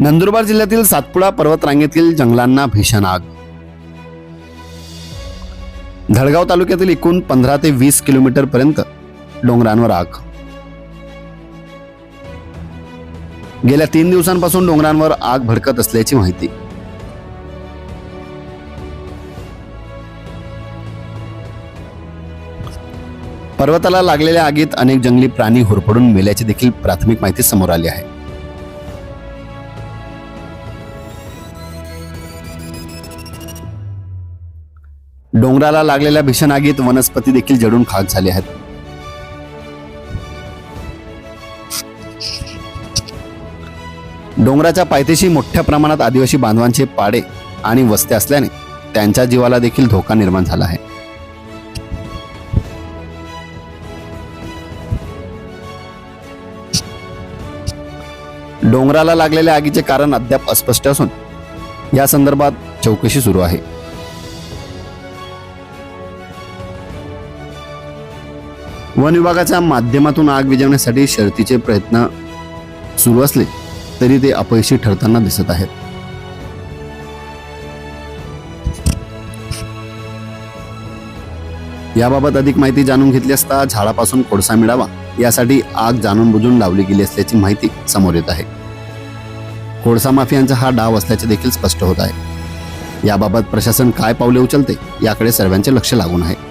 नंदुरबार जिल्ह्यातील सातपुडा पर्वतरांगेतील जंगलांना भीषण आग. धडगाव तालुक्यातील एकूण पंधरा ते वीस किलोमीटर पर्यंत डोंगरांवर आग. गेल्या तीन दिवसांपासून डोंगरांवर आग भडकत असल्याची माहिती. पर्वताला लागलेल्या आगीत अनेक जंगली प्राणी होरपडून मेल्याची देखील प्राथमिक माहिती समोर आली आहे. डोंगराला लागलेल्या भीषण आगीत वनस्पती देखील जडून खाक झाले आहेत. डोंगराच्या पायथ्याशी मोठ्या प्रमाणात आदिवासी बांधवांचे पाडे आणि वस्ते असल्याने त्यांच्या जीवाला देखील धोका निर्माण झाला आहे. डोंगराला लागलेल्या आगीचे कारण अद्याप अस्पष्ट असून या संदर्भात चौकशी सुरू आहे. वन विभागाच्या माध्यमातून आग विझवण्यासाठी शर्तीचे प्रयत्न सुरू असले तरी ते अपयशी ठरताना दिसत आहेत. याबाबत अधिक माहिती जाणून घेतली असता झाडापासून कोळसा मिळावा यासाठी आग जाणून बुजून लावली गेली असल्याची माहिती समोर येत आहे. कोळसा माफियांचा हा डाव असल्याचे देखील स्पष्ट होत आहे. याबाबत प्रशासन काय पावले उचलते याकडे सर्वांचे लक्ष लागून आहे.